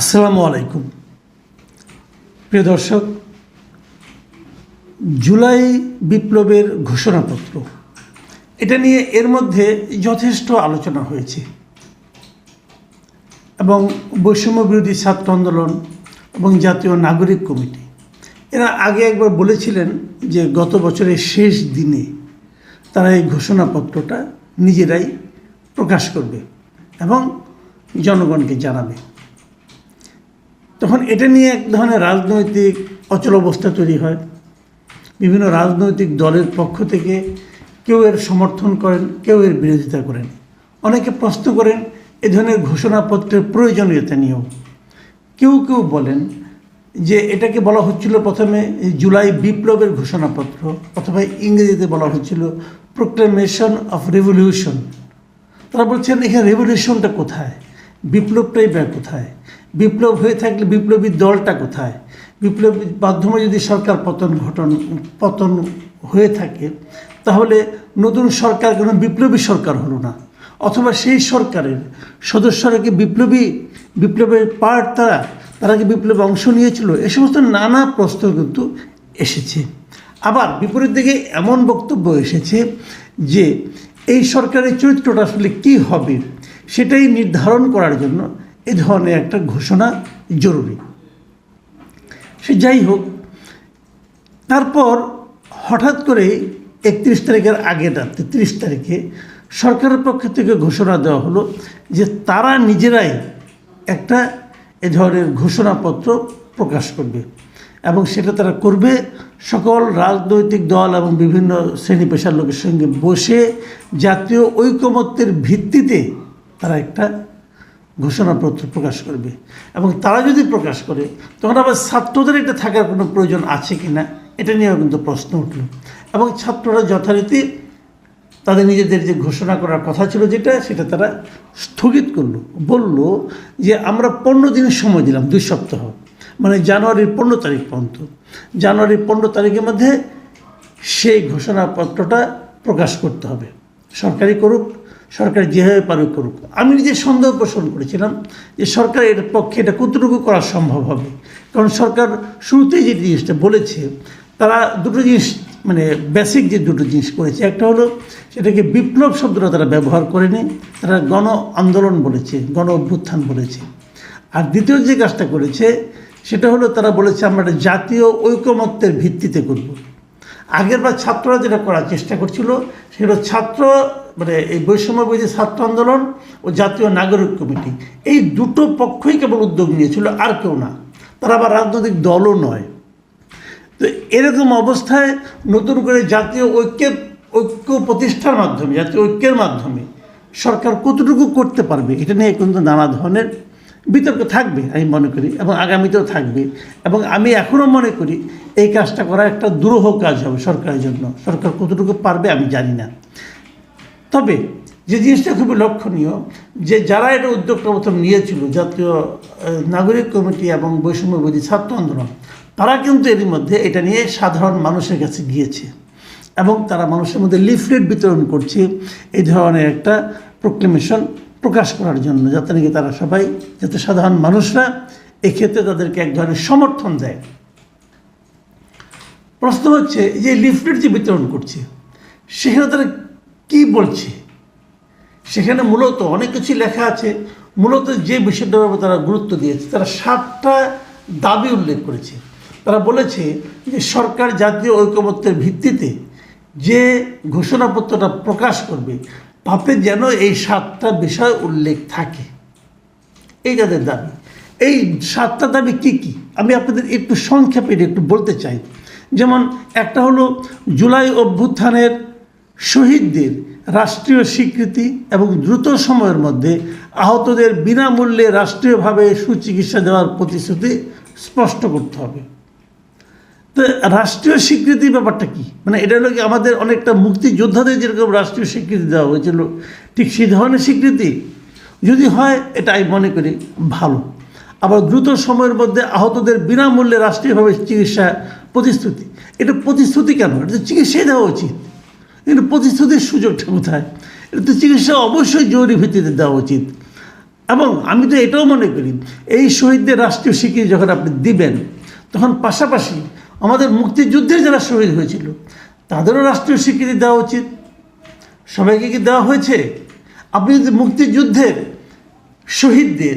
আসসালামু আলাইকুম। প্রিয় দর্শক, জুলাই বিপ্লবের ঘোষণাপত্র, এটা নিয়ে এর মধ্যে যথেষ্ট আলোচনা হয়েছে এবং বৈষম্য বিরোধী ছাত্র আন্দোলন এবং জাতীয় নাগরিক কমিটি। এরা আগে একবার বলেছিলেন যে গত বছরের শেষ দিনে তারা এই ঘোষণাপত্রটা নিজেরাই প্রকাশ করবে এবং জনগণকে জানাবে। তখন এটা নিয়ে এক ধরনের রাজনৈতিক অচল অবস্থা তৈরি হয়। বিভিন্ন রাজনৈতিক দলের পক্ষ থেকে কেউ এর সমর্থন করেন, কেউ এর বিরোধিতা করেন। অনেকে প্রশ্ন করেন, এ ধরনের ঘোষণাপত্রের প্রয়োজনীয়তা নিয়েও। কেউ কেউ বলেন যে এটাকে বলা হচ্ছিল প্রথমে জুলাই বিপ্লবের ঘোষণাপত্র অথবা ইংরেজিতে বলা হচ্ছিল প্রোক্লেমেশন অফ রেভলিউশন তারা বলছেন, এখানে রেভলিউশনটা কোথায়? বিপ্লবটাই বা কোথায়? বিপ্লব হয়ে থাকলে বিপ্লবী দলটা কোথায়? বিপ্লবীর মাধ্যমে যদি সরকার পতন ঘটন, পতন হয়ে থাকে, তাহলে নতুন সরকার কোনো বিপ্লবী সরকার হলো না। অথবা সেই সরকারের সদস্যরা কি বিপ্লবী, বিপ্লবের পার্ট তারা তারা কি বিপ্লবে অংশ নিয়েছিল? এ সমস্ত নানা প্রশ্ন কিন্তু এসেছে। আবার বিপরীত দিকে এমন বক্তব্য এসেছে যে, এই সরকারের চরিত্রটা আসলে কী হবে? সেটাই নির্ধারণ করার জন্য এ ধরনের একটা ঘোষণা জরুরি। সে যাই হোক, তারপর হঠাৎ করে একত্রিশ তারিখের আগের রাত্রে তিরিশ তারিখে সরকারের পক্ষ থেকে ঘোষণা দেওয়া হলো যে তারা নিজেরাই একটা এ ধরনের ঘোষণাপত্র প্রকাশ করবে এবং সেটা তারা করবে। সকল রাজনৈতিক দল এবং বিভিন্ন শ্রেণি পেশার লোকের সঙ্গে বসে জাতীয় ঐকমত্যের ভিত্তিতে তারা একটা ঘোষণাপত্র প্রকাশ করবে। এবং তারা যদি প্রকাশ করে, তখন আবার ছাত্রদের এটা থাকার কোনো প্রয়োজন আছে কি না, এটা নিয়েও কিন্তু প্রশ্ন উঠল। এবং ছাত্ররা যথারীতি তাদের নিজেদের যে ঘোষণা করার কথা ছিল যেটা, সেটা তারা স্থগিত করল। বলল যে, আমরা পনেরো দিনের সময় দিলাম, দুই সপ্তাহ। মানে জানুয়ারির পনেরো তারিখ পর্যন্ত। জানুয়ারির পনেরো তারিখের মধ্যে সেই ঘোষণাপত্রটা প্রকাশ করতে হবে। সরকারি করুক সরকার যেভাবে পারুক করুক। আমি নিজে সন্দেহ পোষণ করেছিলাম যে সরকার এর পক্ষে এটা কতটুকু করা সম্ভব হবে। কারণ সরকার শুরুতেই যে জিনিসটা বলেছে, তারা দুটো জিনিস মানে বেসিক যে দুটো জিনিস করেছে, একটা হলো সেটাকে বিপ্লব শব্দটা তারা ব্যবহার করেনি, তারা গণ আন্দোলন বলেছে, গণ অভ্যুত্থান বলেছে। আর দ্বিতীয় যে কাজটা করেছে, সেটা হলো তারা বলেছে আমরা একটা জাতীয় ঐকমত্যের ভিত্তিতে করব। আগেরবার ছাত্ররা যেটা করার চেষ্টা করছিল, সেটা ছাত্র মানে এই বৈষম্য বিরোধী ছাত্র আন্দোলন ও জাতীয় নাগরিক কমিটি, এই দুটো পক্ষই কেবল উদ্যোগ নিয়েছিল, আর কেউ না। তারা আবার রাজনৈতিক দলও নয়। তো এরকম অবস্থায় নতুন করে জাতীয় ঐক্যের ঐক্য প্রতিষ্ঠার মাধ্যমে, জাতীয় ঐক্যের মাধ্যমে সরকার কতটুকু করতে পারবে, এটা নিয়ে কিন্তু নানা ধরনের বিতর্ক থাকবে, আমি মনে করি, এবং আগামীতেও থাকবে। এবং আমি এখনও মনে করি, এই কাজটা করা একটা দুরূহ কাজ হবে সরকারের জন্য। সরকার কতটুকু পারবে আমি জানি না। তবে যে জিনিসটা খুবই লক্ষণীয়, যে যারা এটা উদ্যোগটা প্রথম নিয়েছিল, জাতীয় নাগরিক কমিটি এবং বৈষম্য বিরোধী ছাত্র আন্দোলন, তারা কিন্তু এরই মধ্যে এটা নিয়ে সাধারণ মানুষের কাছে গিয়েছে। এবং তারা মানুষের মধ্যে লিফলেট বিতরণ করছে, এই ধরনের একটা প্রোক্লেমেশন প্রকাশ করার জন্য, যাতে নাকি তারা সবাই, যাতে সাধারণ মানুষরা এক্ষেত্রে তাদেরকে এক ধরনের সমর্থন দেয়। প্রশ্ন হচ্ছে যে লিফলেট যে বিতরণ করছে, সেখানে তারা কী বলছে? সেখানে মূলত অনেক কিছু লেখা আছে। মূলত যে বিষয়টার উপর তারা গুরুত্ব দিয়েছে, তারা সাতটা দাবি উল্লেখ করেছে। তারা বলেছে যে সরকার জাতীয় ঐকমত্যের ভিত্তিতে যে ঘোষণাপত্রটা প্রকাশ করবে তাতে যেন এই সাতটা বিষয় উল্লেখ থাকে। এই তাদের দাবি। এই সাতটা দাবি কি কি? আমি আপনাদের একটু সংক্ষেপে একটু বলতে চাই। যেমন একটা হলো জুলাই অভ্যুত্থানের শহীদদের রাষ্ট্রীয় স্বীকৃতি এবং দ্রুত সময়ের মধ্যে আহতদের বিনামূল্যে রাষ্ট্রীয়ভাবে সুচিকিৎসা দেওয়ার প্রতিশ্রুতি স্পষ্ট করতে হবে। তো রাষ্ট্রীয় স্বীকৃতি ব্যাপারটা কি? মানে এটা হলো কি আমাদের অনেকটা মুক্তিযোদ্ধাদের যেরকম রাষ্ট্রীয় স্বীকৃতি দেওয়া হয়েছিল ঠিক সেই ধরনের স্বীকৃতি? যদি হয়, এটা আমি মনে করি ভালো। আবার দ্রুত সময়ের মধ্যে আহতদের বিনামূল্যে রাষ্ট্রীয়ভাবে চিকিৎসা প্রতিশ্রুতি। এটা প্রতিশ্রুতি কেন? এটা তো চিকিৎসাই দেওয়া উচিত। কিন্তু প্রতিশ্রুতির সুযোগটা কোথায়? এটা তো চিকিৎসা অবশ্যই জরুরি ভিত্তিতে দেওয়া উচিত। এবং আমি তো এটাও মনে করি, এই শহীদদের রাষ্ট্রীয় স্বীকৃতি যখন আপনি দিবেন, তখন পাশাপাশি আমাদের মুক্তিযুদ্ধে যারা শহীদ হয়েছিল, তাদেরও রাষ্ট্রীয় স্বীকৃতি দেওয়া উচিত। সবাইকে কি দেওয়া হয়েছে? আপনি যদি মুক্তিযুদ্ধের শহীদদের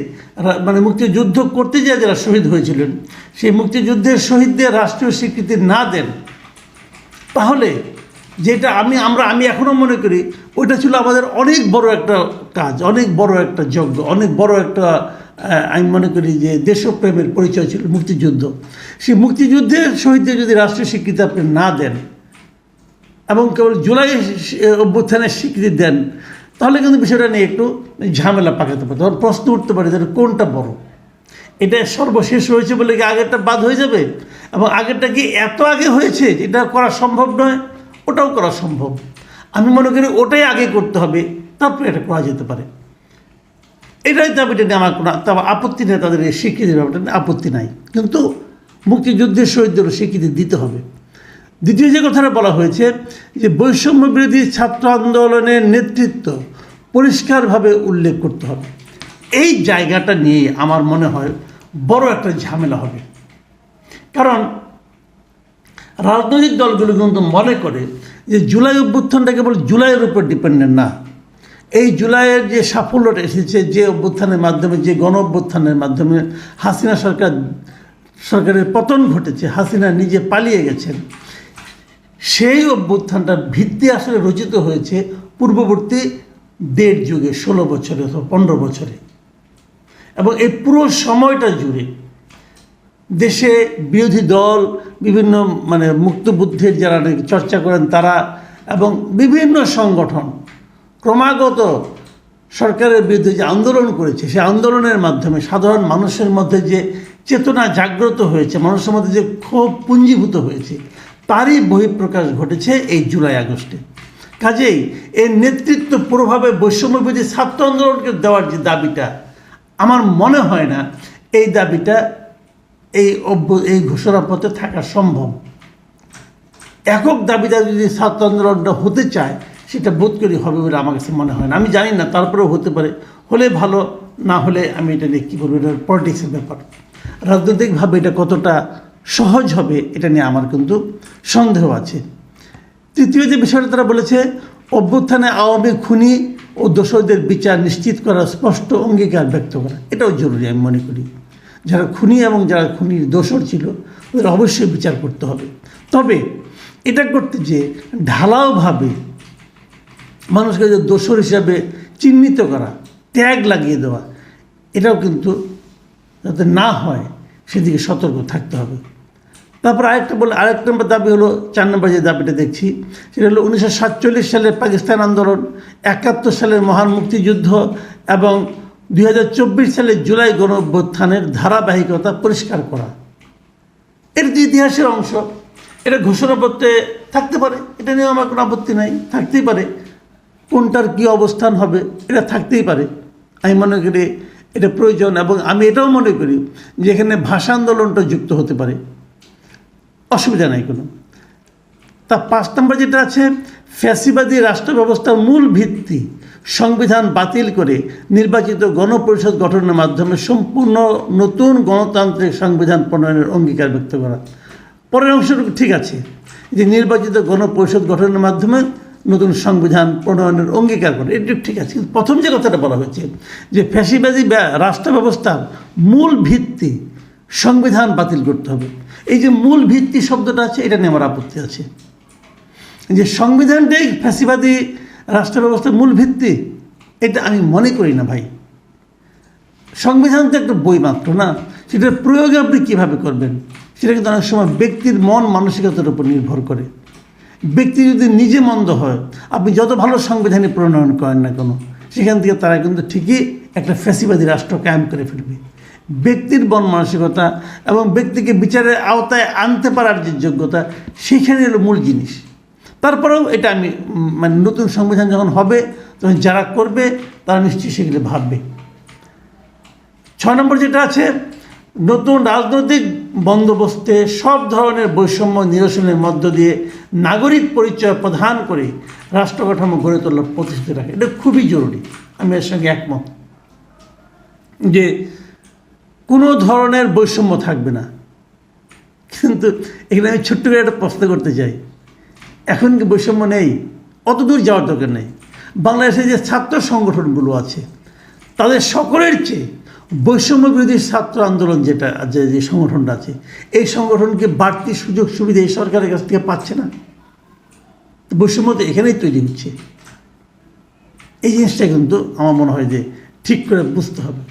মানে মুক্তিযুদ্ধ করতে গিয়ে যারা শহীদ হয়েছিলেন, সেই মুক্তিযুদ্ধের শহীদদের রাষ্ট্রীয় স্বীকৃতি না দেন, তাহলে যেটা আমি, আমরা, আমি এখনও মনে করি, ওইটা ছিল আমাদের অনেক বড় একটা কাজ, অনেক বড় একটা যজ্ঞ, অনেক বড় একটা আমি মনে করি যে দেশপ্রেমের পরিচয় ছিল মুক্তিযুদ্ধ। সেই মুক্তিযুদ্ধের শহীদদের যদি রাষ্ট্রীয় স্বীকৃতি আপনি না দেন এবং কেবল জুলাই অভ্যুত্থানের স্বীকৃতি দেন, তাহলে কিন্তু বিষয়টা নিয়ে একটু ঝামেলা পাকাতে পারে তখন প্রশ্ন উঠতে পারে যে কোনটা বড়? এটা সর্বশেষ হয়েছে বলে কি আগেরটা বাদ হয়ে যাবে? এবং আগেরটা কি এত আগে হয়েছে যে এটা করা সম্ভব নয়? ওটাও করা সম্ভব। আমি মনে করি ওটাই আগে করতে হবে, তারপরে এটা করা যেতে পারে। এটাই দাবিটা নিয়ে আমার কোনো তবে আপত্তি নেই, তাদের এই স্বীকৃতির ব্যাপারটা আপত্তি নাই। কিন্তু মুক্তিযুদ্ধের শহীদদেরও স্বীকৃতি দিতে হবে। দ্বিতীয় যে কথাটা বলা হয়েছে, যে বৈষম্য বিরোধী ছাত্র আন্দোলনের নেতৃত্ব পরিষ্কারভাবে উল্লেখ করতে হবে। এই জায়গাটা নিয়ে আমার মনে হয় বড় একটা ঝামেলা হবে। কারণ রাজনৈতিক দলগুলো কিন্তু মনে করে যে জুলাই অভ্যুত্থানটা কেবল জুলাইয়ের উপর ডিপেন্ডেন্ট না। এই জুলাইয়ের যে সাফল্যটা এসেছে, যে অভ্যুত্থানের মাধ্যমে, যে গণ অভ্যুত্থানের মাধ্যমে হাসিনা সরকার, সরকারের পতন ঘটেছে, হাসিনা নিজে পালিয়ে গেছেন, সেই অভ্যুত্থানটার ভিত্তি আসলে রচিত হয়েছে পূর্ববর্তী দেড় যুগে, ষোলো বছরে অথবা পনেরো বছরে। এবং এই পুরো সময়টা জুড়ে দেশে বিরোধী দল, বিভিন্ন মানে মুক্তবুদ্ধের যারা চর্চা করেন তারা এবং বিভিন্ন সংগঠন ক্রমাগত সরকারের বিরুদ্ধে যে আন্দোলন করেছে, সেই আন্দোলনের মাধ্যমে সাধারণ মানুষের মধ্যে যে চেতনা জাগ্রত হয়েছে, মানুষের মধ্যে যে ক্ষোভ পুঞ্জীভূত হয়েছে, তারই বহিঃপ্রকাশ ঘটেছে এই জুলাই আগস্টে। কাজেই এর নেতৃত্ব পুরোভাবে বৈষম্যবিধি ছাত্র আন্দোলনকে দেওয়ার যে দাবিটা, আমার মনে হয় না এই দাবিটা এই অভ্য, এই ঘোষণাপত্রে থাকা সম্ভব। একক দাবিদার যদি ছাত্র আন্দোলনটা হতে চায় সেটা বোধ করি হবে বলে আমার কাছে মনে হয় না। আমি জানি না, তারপরেও হতে পারে। হলে ভালো, না হলে আমি এটা নিয়ে কী বলব, এটা পলিটিক্সের ব্যাপার। রাজনৈতিকভাবে এটা কতটা সহজ হবে, এটা নিয়ে আমার কিন্তু সন্দেহ আছে। তৃতীয় যে বিষয়টা তারা বলেছে, অভ্যুত্থানে আওয়ামী খুনি ও দোষরদের বিচার নিশ্চিত করা স্পষ্ট অঙ্গীকার ব্যক্ত করা, এটাও জরুরি আমি মনে করি। যারা খুনি এবং যারা খুনির দোষর ছিল ওদের অবশ্যই বিচার করতে হবে। তবে এটা করতে যে ঢালাওভাবে মানুষকে যে দোষর হিসাবে চিহ্নিত করা ট্যাগ লাগিয়ে দেওয়া, এটাও কিন্তু যাতে না হয়, সেদিকে সতর্ক থাকতে হবে। তারপর আরেকটা বলে, আরেক নম্বর দাবি হলো, চার নম্বর যে দাবিটা দেখছি, সেটা হলো উনিশশো সাতচল্লিশ সালের পাকিস্তান আন্দোলন, একাত্তর সালের মহান মুক্তিযুদ্ধ এবং দুই সালের জুলাই গণ অভ্যুত্থানের ধারাবাহিকতা পরিষ্কার করা। এর যে ইতিহাসের অংশ, এটা ঘোষণাপত্রে থাকতে পারে, এটা নিয়েও আমার কোনো আপত্তি নাই, থাকতেই পারে। কোনটার কী অবস্থান হবে, এটা থাকতেই পারে। আমি মনে করি এটা প্রয়োজন এবং আমি এটাও মনে করি যে এখানে ভাষা আন্দোলনটা যুক্ত হতে পারে। অসুবিধা নাই কোনো। তা পাঁচ নম্বর যেটা আছে, ফ্যাসিবাদী রাষ্ট্র ব্যবস্থার মূল ভিত্তি, সংবিধান বাতিল করে নির্বাচিত গণপরিষদ গঠনের মাধ্যমে সম্পূর্ণ নতুন গণতান্ত্রিক সংবিধান প্রণয়নের অঙ্গীকার ব্যক্ত করা। পরের অংশটুকু ঠিক আছে, যে নির্বাচিত গণপরিষদ গঠনের মাধ্যমে নতুন সংবিধান প্রণয়নের অঙ্গীকার করে। এটি ঠিক আছে, কিন্তু প্রথম যে কথাটা বলা হয়েছে যে ফ্যাসিবাদী ব্যা- রাষ্ট্র ব্যবস্থার মূল ভিত্তি সংবিধান বাতিল করতে হবে। এই যে মূল ভিত্তি শব্দটা আছে, এটা নিয়ে আমার আপত্তি আছে। যে সংবিধানটাই ফ্যাসিবাদী রাষ্ট্র ব্যবস্থার মূল ভিত্তি, এটা আমি মনে করি না ভাই। সংবিধান তো একটা বই মাত্র না, সেটার প্রয়োগে আপনি কীভাবে করবেন? সেটা কিন্তু অনেক সময় ব্যক্তির মন, মানসিকতার উপর নির্ভর করে। ব্যক্তি যদি নিজে মন্দ হয়, আপনি যত ভালো সংবিধানে প্রণয়ন করেন না কোনো, সেখান থেকে তারা কিন্তু ঠিকই একটা ফ্যাসিবাদী রাষ্ট্র কায়েম করে ফেলবে। ব্যক্তির মন মানসিকতা এবং ব্যক্তিকে বিচারের আওতায় আনতে পারার যে যোগ্যতা সেইখানে হলো মূল জিনিস। তারপরেও এটা আমি মানে নতুন সংবিধান যখন হবে, তখন যারা করবে, তারা নিশ্চয়ই সেগুলো ভাববে। ছয় নম্বর যেটা আছে, নতুন রাজনৈতিক বন্দোবস্তে সব ধরনের বৈষম্য নিরসনের মধ্য দিয়ে নাগরিক পরিচয় প্রদান করে রাষ্ট্র কাঠামো গড়ে তোলার প্রতিশ্রুতি রাখে। এটা খুবই জরুরি। আমি এর সঙ্গে একমত যে কোনো ধরনের বৈষম্য থাকবে না। কিন্তু এখানে আমি ছোট্ট করে একটা প্রশ্ন করতে চাই। এখন কি বৈষম্য নেই? অত দূর যাওয়ার দরকার নেই। বাংলাদেশে যে ছাত্র সংগঠনগুলো আছে, তাদের সকলের চেয়ে বৈষম্য বিরোধী ছাত্র আন্দোলন যেটা, যে যে সংগঠনটা আছে, এই সংগঠনকে বাড়তি সুযোগ সুবিধা এই সরকারের কাছ থেকে পাচ্ছে না। বৈষম্য তো এখানেই তৈরি হচ্ছে। এই জিনিসটা কিন্তু আমার মনে হয় যে ঠিক করে বুঝতে হবে।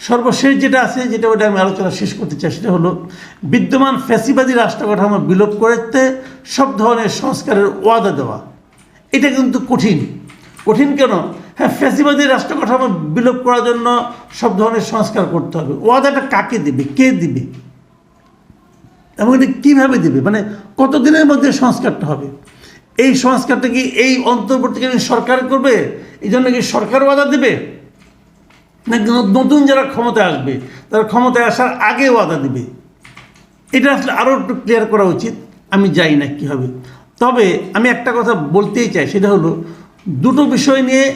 সর্বশেষ যেটা আছে, যেটা ওটা আমি আলোচনা শেষ করতে চাই, সেটা হলো বিদ্যমান ফ্যাসিবাদী রাষ্ট্র কাঠামো বিলোপ করতে সব ধরনের সংস্কারের ওয়াদা দেওয়া। এটা কিন্তু কঠিন। কঠিন কেন? হ্যাঁ ফ্যাসিবাদী রাষ্ট্র কাঠামো বিলোপ করার জন্য সব ধরনের সংস্কার করতে হবে। ওয়াদাটা কাকে দেবে? কে দিবে? এবং এটা কীভাবে দেবে? মানে কতদিনের মধ্যে সংস্কারটা হবে? এই সংস্কারটা কি এই অন্তর্বর্তীকালীন সরকার করবে? এই জন্য কি সরকার ওয়াদা দেবে? নাকি নতুন যারা ক্ষমতায় আসবে, তারা ক্ষমতায় আসার আগে ওয়াদা দিবে? এটা আসলে আরও একটু ক্লিয়ার করা উচিত। আমি জানি না কী হবে। তবে আমি একটা কথা বলতেই চাই, সেটা হলো দুটো বিষয় নিয়ে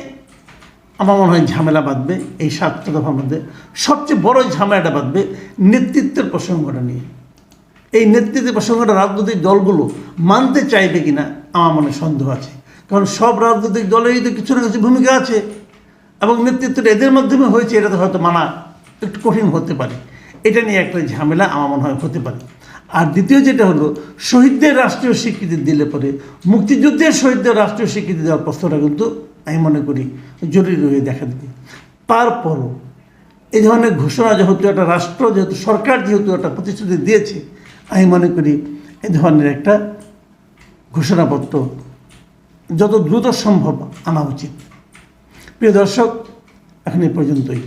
আমার মনে হয় ঝামেলা বাঁধবে, এই সাতটা দফার মধ্যে সবচেয়ে বড় ঝামেলাটা বাঁধবে নেতৃত্বের প্রসঙ্গটা নিয়ে। এই নেতৃত্বের প্রসঙ্গটা রাজনৈতিক দলগুলো মানতে চাইবে কিনা আমার মনে সন্দেহ আছে। কারণ সব রাজনৈতিক দলেরই তো কিছু না কিছু ভূমিকা আছে এবং নেতৃত্বটা এদের মাধ্যমে হয়েছে, এটা তো হয়তো মানা একটু কঠিন হতে পারে। এটা নিয়ে একটা ঝামেলা আমার মনে হয় হতে পারে। আর দ্বিতীয় যেটা হলো, শহীদদের রাষ্ট্রীয় স্বীকৃতি দিলে পরে মুক্তিযুদ্ধের শহীদদের রাষ্ট্রীয় স্বীকৃতি দেওয়ার প্রশ্নটা কিন্তু আমি মনে করি জরুরি হয়ে দেখা দিতে। তারপরও এই ধরনের ঘোষণা যেহেতু একটা রাষ্ট্র, যেহেতু সরকার যেহেতু একটা প্রতিশ্রুতি দিয়েছে, আমি মনে করি এই ধরনের একটা ঘোষণাপত্র যত দ্রুত সম্ভব আনা উচিত। প্রিয় দর্শক, এখন এ পর্যন্তই।